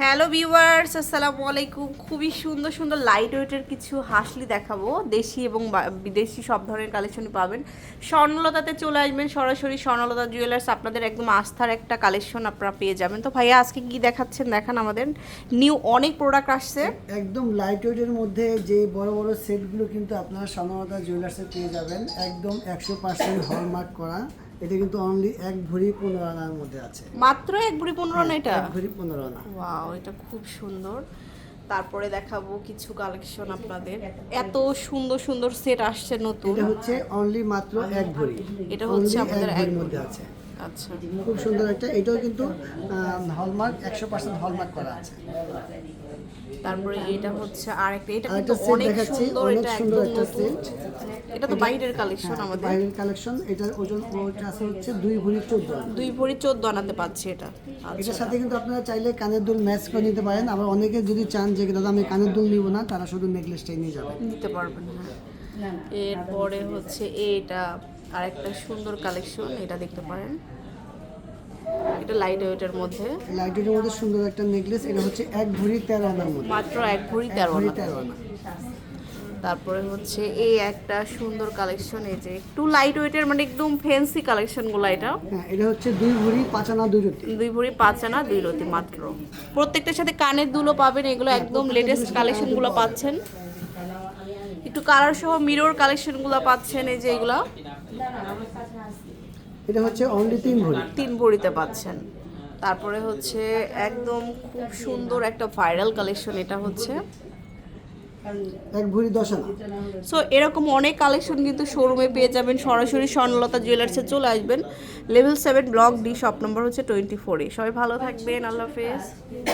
Hello viewers, আসসালামু আলাইকুম। খুবই সুন্দর সুন্দর লাইট ওয়েটের কিছু হাসলি দেখাবো। দেশি এবং বিদেশি সব ধরনের কালেকশনই পাবেন। স্বর্ণলতাতে চলে আসবেন সরাসরি স্বর্ণলতা জুয়েলার্স আপনাদের একদম আস্থার একটা কালেকশন আপনারা পেয়ে যাবেন। তো ভাইয়া, আজকে কি দেখাচ্ছেন? দেখান আমাদের। নিউ অনেক প্রোডাক্ট আসছে। একদম লাইট ওয়েটের মধ্যে যে বড় বড় সেটগুলো কিন্তু আপনারা স্বর্ণলতা জুয়েলার্সে পেয়ে যাবেন। একদম একশো পার্সেন্ট হলমার্ক করা। এটা কিন্তু অনলি এক ভরি পনেরো আনার মধ্যে আছে। মাত্র এক ভরি পনেরো না এটা? এক ভরি পনেরো না ওয়াও এটা খুব সুন্দর। তারপরে দেখাবো কিছু কালেকশন আপনাদের। এত সুন্দর সুন্দর সেট আসছে নতুন। এটা হচ্ছে অনলি মাত্র এক ভরি। এটা হচ্ছে আমাদের এক। মধ্যে আছে। আচ্ছা খুব সুন্দর একটা এটাও কিন্তু হলমার্ক একশো পার্সেন্ট হলমার্ক করা আছে তারপরে এটা হচ্ছে আরেকটা এটা কিন্তু অনেক সুন্দর এটা একদম একটা নতুন এটা তো বাইরের কালেকশন আমাদের বাইরের কালেকশন এটার ওজন ওটা আছে হচ্ছে দুই ভরি চোদ্দ আনা দুই ভরি চোদ্দ আনাতে পাচ্ছি এটা আচ্ছা এটার সাথে কিন্তু আপনারা চাইলে কানের দুল ম্যাচ করে নিতে পারেন আবার অনেকে যদি চান যে দাদা আমি কানের দুল নিব না তারা শুধু নেকলেসটাই নিয়ে যাবে নিতে পারবেন হ্যাঁ এরপরে হচ্ছে এটা আরেকটা সুন্দর কালেকশন এটা দেখতে পারেন। এটা লাইট ওয়েটের মধ্যে। লাইট লাইটের মধ্যে সুন্দর একটা নেকলেস এটা হচ্ছে এক ভরি তেরো আনার মধ্যে। মাত্র এক ভরি তেরো আনা। তারপরে হচ্ছে এই একটা সুন্দর কালেকশন এই যে একটু লাইট ওয়েটের মানে একদম ফ্যান্সি কালেকশন কালেকশনগুলো এটা। হ্যাঁ এটা হচ্ছে দুই ভরি পাঁচ আনা দুই রুটি। দুই ভরি পাঁচ আনা দুই রতি মাত্র। প্রত্যেকটার সাথে কানের দুলও পাবেন এগুলো একদম লেটেস্ট কালেকশনগুলো পাচ্ছেন। একটু কালার সহ মিরর কালেকশনগুলো পাচ্ছেন এই যে এগুলো। এটা হচ্ছে অনলি তিন ভরি। তিন ভরিতে পাচ্ছেন। তারপরে হচ্ছে একদম খুব সুন্দর একটা ভাইরাল কালেকশন এটা হচ্ছে। এক ভরি দশ আনা। সো এরকম অনেক কালেকশন কিন্তু শোরুমে পেয়ে যাবেন। সরাসরি স্বর্ণলতা জুয়েলার্সে চলে আসবেন। Level seven block D shop number হচ্ছে টোয়েন্টি ফোরে সবাই ভালো থাকবেন। আল্লাহ হাফেজ।